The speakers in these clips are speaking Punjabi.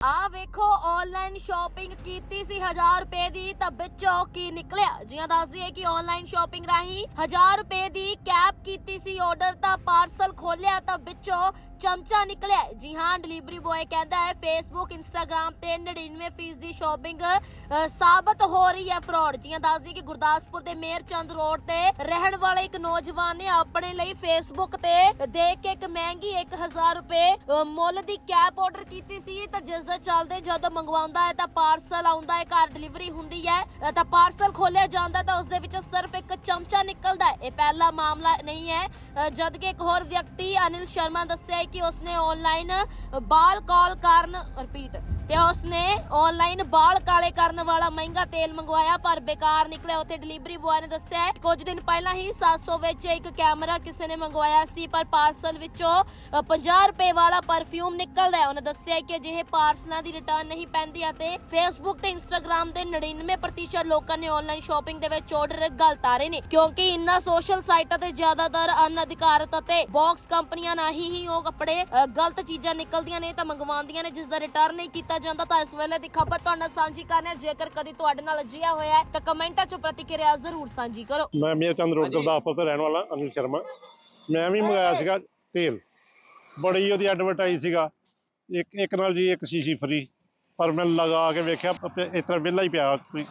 ਆ ਵੇਖੋ ਆਨਲਾਈਨ ਸ਼ਾਪਿੰਗ ਕੀਤੀ ਸੀ 1000 ਰੁਪਏ ਦੀ, ਤਾਂ ਵਿੱਚੋਂ ਕੀ ਨਿਕਲਿਆ? ਜਿਵੇਂ ਦੱਸਦੀ ਹੈ ਕਿ ਆਨਲਾਈਨ ਸ਼ਾਪਿੰਗ ਰਾਹੀਂ 1000 ਰੁਪਏ ਦੀ ਕੈਪ ਕੀਤੀ ਸੀ ਆਰਡਰ ਤਾਂ ਪਾਰਸਲ ਖੋਲਿਆ ਤਾਂ ਵਿੱਚੋਂ ਚਮਚਾ ਨਿਕਲਿਆ। ਜੀ ਹਾਂ ਡਿਲੀਵਰੀ ਬॉय ਕਹਿੰਦਾ ਹੈ ਫੇਸਬੁੱਕ ਇੰਸਟਾਗ੍ਰam ਤੇ 99% ਦੀ ਸ਼ਾਪਿੰਗ ਸਾਬਤ ਹੋ ਰਹੀ ਹੈ ਫਰਾਡ ਜਿਵੇਂ ਦੱਸਦੀ ਕਿ ਗੁਰਦਾਸਪੁਰ ਦੇ ਮੇਰ ਚੰਦ ਰੋਡ ਤੇ ਰਹਿਣ ਵਾਲੇ ਇੱਕ ਨੌਜਵਾਨ ਨੇ ਆਪਣੇ ਲਈ ਫੇਸਬੁੱਕ ਤੇ ਦੇਖ ਕੇ ਇੱਕ ਮਹਿੰਗੀ 1000 ਰੁਪਏ ਮੁੱਲ ਦੀ ਕੈਪ ਆਰਡਰ ਕੀਤੀ ਸੀ, ਤਾਂ ਜਿਸ ਦੇ ਚੱਲਦੇ ਜਦੋਂ ਮੰਗਵਾਉਂਦਾ ਹੈ ਤਾਂ ਪਾਰਸਲ ਆਉਂਦਾ ਹੈ ਘਰ ਡਿਲੀਵਰੀ ਹੁੰਦੀ ਹੈ ਤਾਂ ਪਾਰਸਲ ਖੋਲਿਆ ਜਾਂਦਾ ਤਾਂ ਉਸ ਦੇ ਵਿੱਚ ਸਿਰਫ ਇੱਕ ਚਮਚਾ ਨਿਕਲਦਾ ਹੈ। ਇਹ ਪਹਿਲਾ ਮਾਮਲਾ ਨਹੀਂ ਹੈ। ਅ, ਜਦ ਕਿ ਇੱਕ ਹੋਰ ਵਿਅਕਤੀ ਅਨਿਲ ਸ਼ਰਮਾ ਦੱਸਿਆ ਕਿ ਉਸਨੇ ਆਨਲਾਈਨ ਬਾਲ ਕਾਲ ਕਾਰਨ ਰਿਪੀਟ ਤੇ ਉਸਨੇ ਆਨਲਾਈਨ ਬਾਲ ਕਾਲੇ ਕਰਨ ਵਾਲਾ ਮਹਿੰਗਾ ਤੇਲ ਮੰਗਵਾਇਆ ਪਰ ਬੇਕਾਰ ਨਿਕਲਿਆ। ਉੱਥੇ ਡਿਲੀਵਰੀ ਬॉय ਨੇ ਦੱਸਿਆ ਹੈ, ਕੁਝ ਦਿਨ ਪਹਿਲਾਂ ਹੀ 700 ਵਿੱਚ ਇੱਕ ਕੈਮਰਾ ਕਿਸੇ ਨੇ ਮੰਗਵਾਇਆ ਸੀ ਪਰ ਪਾਰਸਲ ਵਿੱਚੋਂ ਅ, 50 ਰੁਪਏ ਵਾਲਾ ਪਰਫਿਊਮ ਨਿਕਲਦਾ ਹੈ। ਉਹਨੇ ਦੱਸਿਆ ਕਿ ਅਜਿਹੇ ਪਾਰਸਲਾਂ ਦੀ ਰਿਟਰਨ ਨਹੀਂ ਪੈਂਦੀ ਅਤੇ ਫੇਸਬੁੱਕ ਤੇ ਇੰਸਟਾਗ੍ਰam ਦੇ 99% ਲੋਕਾਂ ਨੇ ਆਨਲਾਈਨ ਸ਼ਾਪਿੰਗ ਦੇ ਵਿੱਚ ਆਰਡਰ ਗਲਤ ਆ ਰਹੇ ਨੇ ਕਿਉਂਕਿ ਇਨ੍ਹਾਂ ਸੋਸ਼ਲ ਸਾਈਟਾਂ ਤੇ ਜ਼ਿਆਦਾਤਰ ਅਨਅਧਿਕਾਰਤ ਅਤੇ ਬਾਕਸ ਕੰਪਨੀਆਂ ਨਾਲ ਹੀ ਉਹ ਕੱਪੜੇ ਗਲਤ ਚੀਜ਼ਾਂ ਨਿਕਲਦੀਆਂ ਨੇ ਤਾਂ ਮੰਗਵਾਉਂਦੀਆਂ ਨੇ ਜਿਸ ਦਾ ਰਿਟਰਨ ਨਹੀਂ ਕੀਤਾ ਜਾਂਦਾ ਤਾਂ ਇਸ ਵੇਲੇ ਦੀ ਖਬਰ ਤੁਹਾਡੇ ਨਾਲ ਸਾਂਝੀ ਕਰਨੇ। ਜੇਕਰ ਕਦੀ ਤੁਹਾਡੇ ਨਾਲ ਅਜਿਹਾ ਹੋਇਆ ਹੈ ਤਾਂ ਕਮੈਂਟਾਂ 'ਚ ਪ੍ਰਤੀਕਿਰਿਆ ਜ਼ਰੂਰ ਸਾਂਝੀ ਕਰੋ। ਮੈਂ ਮੇਰ ਚੰਦ ਰੋਡ ਗੁਰਦਾਸਪੁਰ ਤੋਂ ਰਹਿਣ ਵਾਲਾ ਅਨਿਲ ਸ਼ਰਮਾ। ਮੈਂ ਵੀ ਮੰਗਾਇਆ ਸੀਗਾ ਤੇਲ। ਬੜੀ ਉਹਦੀ ਐਡਵਰਟਾਈਜ਼ ਸੀਗਾ। ਇੱਕ ਇੱਕ ਨਾਲ ਜੀ ਇੱਕ ਸ਼ੀਸ਼ੀ ਫਰੀ ਪਰ ਮੈਂ ਲਗਾ ਕੇ ਵੇਖਿਆ ਇਸ ਤਰ੍ਹਾਂ ਵਿਹਲਾ ਹੀ ਪਿਆ। ਕੋਈ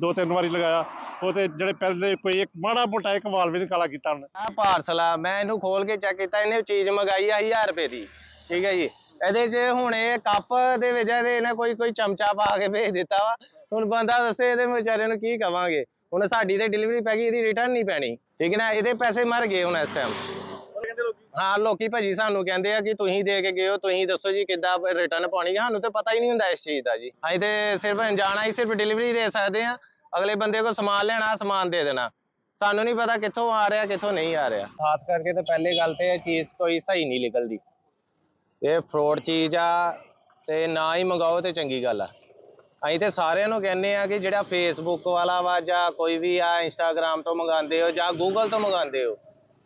ਦੋ ਤਿੰਨ ਵਾਰੀ ਲਗਾਇਆ। ਉਹ ਤੇ ਜਿਹੜੇ ਪਹਿਲੇ ਕੋਈ ਇੱਕ ਮਾੜਾ ਮੋਟਾ ਇੱਕ ਵਾਲ ਵੀ ਨਹੀਂ ਕਾਲਾ ਕੀਤਾ ਉਹਨੇ। ਆ ਪਾਰਸਲ ਆ ਮੈਂ ਇਹਨੂੰ ਖੋਲ ਕੇ ਚੈੱਕ ਕੀਤਾ ਇਹਨੇ ਚੀਜ਼ ਮੰਗਾਈ ਆ 1000 ਰੁਪਏ ਦੀ। ਠੀਕ ਹੈ ਜੀ। ਇਹਦੇ 'ਚ ਹੁਣ ਇਹ ਕੱਪ ਦੇ ਵਿੱਚ ਇਹਦੇ ਇਹਨੇ ਕੋਈ ਕੋਈ ਚਮਚਾ ਪਾ ਕੇ ਭੇਜ ਦਿੱਤਾ ਵਾ। ਹੁਣ ਬੰਦਾ ਦੱਸੇ ਇਹਦੇ ਵਿਚਾਰੇ ਨੂੰ ਕੀ ਕਵਾਂਗੇ। ਹੁਣ ਸਾਡੀ ਤੇ ਡਿਲੀਵਰੀ ਪੈ ਗਈ, ਇਹਦੀ ਰਿਟਰਨ ਨਹੀਂ ਪੈਣੀ। ਠੀਕ ਹੈ ਨਾ? ਇਹਦੇ ਪੈਸੇ ਮਰ ਗਏ ਹੁਣ ਇਸ ਟਾਈਮ ਹਾਂ, ਲੋਕੀ ਭਾਜੀ ਸਾਨੂੰ ਕਹਿੰਦੇ ਆ ਕਿ ਤੁਸੀਂ ਦੇ ਕੇ ਗਏ ਹੋ, ਤੁਸੀਂ ਦੱਸੋ ਜੀ ਕਿੱਦਾਂ ਰਿਟਰਨ ਪਾਉਣੀ ਹੈ ਸਾਨੂੰ ਤੇ ਪਤਾ ਹੀ ਨਹੀਂ ਹੁੰਦਾ ਇਸ ਚੀਜ਼ ਦਾ ਜੀ। ਅਸੀਂ ਤੇ ਸਿਰਫ ਅਣਜਾਣਾ ਹੀ ਸਿਰਫ ਡਿਲੀਵਰੀ ਦੇ ਸਕਦੇ ਆ। ਅਗਲੇ ਬੰਦੇ ਕੋਲ ਸਮਾਨ ਲੈਣਾ, ਸਮਾਨ ਦੇ ਦੇਣਾ। ਸਾਨੂੰ ਨਹੀਂ ਪਤਾ ਕਿੱਥੋਂ ਆ ਰਿਹਾ, ਕਿੱਥੋਂ ਨਹੀਂ ਆ ਰਿਹਾ। ਖਾਸ ਕਰਕੇ ਤੇ ਪਹਿਲੇ ਗੱਲ ਤੇ ਇਹ ਚੀਜ਼ ਕੋਈ ਸਹੀ ਨਹੀਂ ਨਿਕਲਦੀ। ਇਹ ਫਰੋਡ ਚੀਜ਼ ਆ ਤੇ ਨਾ ਹੀ ਮੰਗਾਓ ਤੇ ਚੰਗੀ ਗੱਲ ਆ। ਅਸੀਂ ਤੇ ਸਾਰਿਆਂ ਨੂੰ ਕਹਿੰਦੇ ਆ ਕਿ ਜਿਹੜਾ ਫੇਸਬੁੱਕ ਵਾਲਾ ਵਾ ਜਾਂ ਕੋਈ ਵੀ ਆ ਇੰਸਟਾਗ੍ਰam ਤੋਂ ਮੰਗਾਉਂਦੇ ਹੋ ਜਾਂ ਗੂਗਲ ਤੋਂ ਮੰਗਾਉਂਦੇ ਹੋ,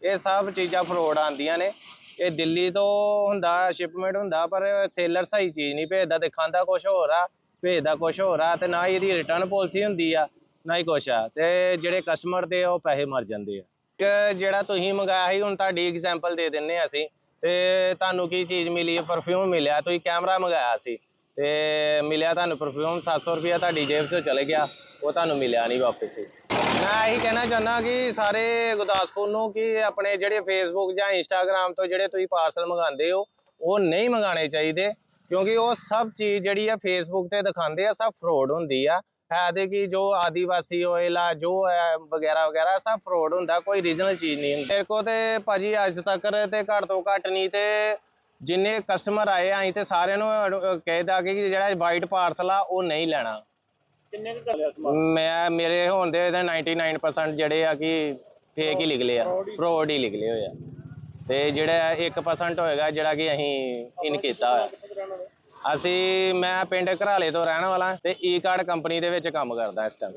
ਇਹ ਸਭ ਚੀਜ਼ਾਂ ਫਰੋਡ ਆਉਂਦੀਆਂ ਨੇ। ਇਹ ਦਿੱਲੀ ਤੋਂ ਹੁੰਦਾ ਸ਼ਿਪਮੈਂਟ ਹੁੰਦਾ, ਪਰ ਸੇਲਰ ਸਹੀ ਚੀਜ਼ ਨਹੀਂ ਭੇਜਦਾ ਦਿਖਾਉਂਦਾ ਕੁਝ ਹੋਰ ਆ, ਭੇਜਦਾ ਕੁਝ ਹੋਰ ਆ ਤੇ ਨਾ ਹੀ ਇਹਦੀ ਰਿਟਰਨ ਪਾਲਿਸੀ ਹੁੰਦੀ ਆ, ਨਾ ਹੀ ਕੁਛ ਆ। ਤੇ ਜਿਹੜੇ ਕਸਟਮਰ ਦੇ ਉਹ ਪੈਸੇ ਮਰ ਜਾਂਦੇ ਆ। ਇੱਕ ਜਿਹੜਾ ਤੁਸੀਂ ਮੰਗਾਇਆ ਸੀ, ਹੁਣ ਤੁਹਾਡੀ ਐਗਜ਼ਾਮਪਲ ਦੇ ਦਿੰਨੇ ਆ ਅਸੀਂ। ਤੇ ਤੁਹਾਨੂੰ ਕੀ ਚੀਜ਼ ਮਿਲੀ? ਪਰਫਿਊਮ ਮਿਲਿਆ। ਤੁਸੀਂ ਕੈਮਰਾ ਮੰਗਾਇਆ ਸੀ। ਤੇ ਮਿਲਿਆ ਤੁਹਾਨੂੰ ਪਰਫਿਊਮ 700 ਰੁਪਇਆ ਤੁਹਾਡੀ ਜੇਬ ਤੋਂ ਚਲੇ ਗਿਆ। ਉਹ ਤੁਹਾਨੂੰ ਮਿਲਿਆ ਨਹੀਂ ਵਾਪਸ ਮੈਂ ਇਹੀ ਕਹਿਣਾ ਚਾਹੁੰਦਾ ਕਿ ਸਾਰੇ ਗੁਰਦਾਸਪੁਰ ਨੂੰ ਕਿ ਆਪਣੇ ਜਿਹੜੇ ਫੇਸਬੁੱਕ ਜਾਂ ਇੰਸਟਾਗ੍ਰam ਤੋਂ ਜਿਹੜੇ ਤੁਸੀਂ ਪਾਰਸਲ ਮੰਗਾਉਂਦੇ ਹੋ, ਉਹ ਨਹੀਂ ਮੰਗਾਣੇ ਚਾਹੀਦੇ। ਕਿਉਂਕਿ ਉਹ ਸਭ ਚੀਜ਼ ਜਿਹੜੀ ਆ ਫੇਸਬੁੱਕ ਤੇ ਦਿਖਾਉਂਦੇ ਆ, ਸਭ ਫਰੋਡ ਹੁੰਦੀ ਆ। ਹੈ ਦੇ ਕਿ ਜੋ ਆਦੀਵਾਸੀ ਆਇਲ ਆ ਜੋ ਹੈ ਵਗੈਰਾ ਵਗੈਰਾ ਸਭ ਫਰੋਡ ਹੁੰਦਾ ਕੋਈ ਰੀਜਨਲ ਚੀਜ਼ ਨਹੀਂ ਹੁੰਦੀ। ਕੋ ਤੇ ਭਾਜੀ ਅੱਜ ਤੱਕ ਤੇ ਘੱਟ ਤੋਂ ਘੱਟ ਨਹੀਂ ਤੇ ਜਿੰਨੇ ਕਸਟਮਰ ਆਏ ਆ ਤੇ ਸਾਰਿਆਂ ਨੂੰ ਕਹਿਦਾ ਕਿ ਜਿਹੜਾ ਵਾਈਟ ਪਾਰਸਲ ਆ ਉਹ ਨਹੀਂ ਲੈਣਾ। ਕਿੰਨੇ ਕੁ ਚੱਲਿਆ ਮੈਂ ਮੇਰੇ ਹੋਣ ਦੇ ਇਹਦੇ 99% ਜਿਹੜੇ ਆ ਕਿ ਫੇਕ ਹੀ ਨਿਕਲੇ ਆ ਫਰੋਡ ਹੀ ਨਿਕਲੇ। ਹੋਏ ਆ। ਤੇ ਜਿਹੜਾ 1% ਹੋਏਗਾ ਜਿਹੜਾ ਕਿ ਅਸੀਂ ਇਨ ਕੀਤਾ ਹੋਇਆ। ਅਸੀਂ, ਮੈਂ ਪਿੰਡ ਘਰਾਲੇ ਤੋਂ ਰਹਿਣ ਵਾਲਾ ਤੇ ਈ ਕਾਰਡ ਕੰਪਨੀ ਦੇ ਵਿੱਚ ਕੰਮ ਕਰਦਾ ਇਸ ਟਾਈਮ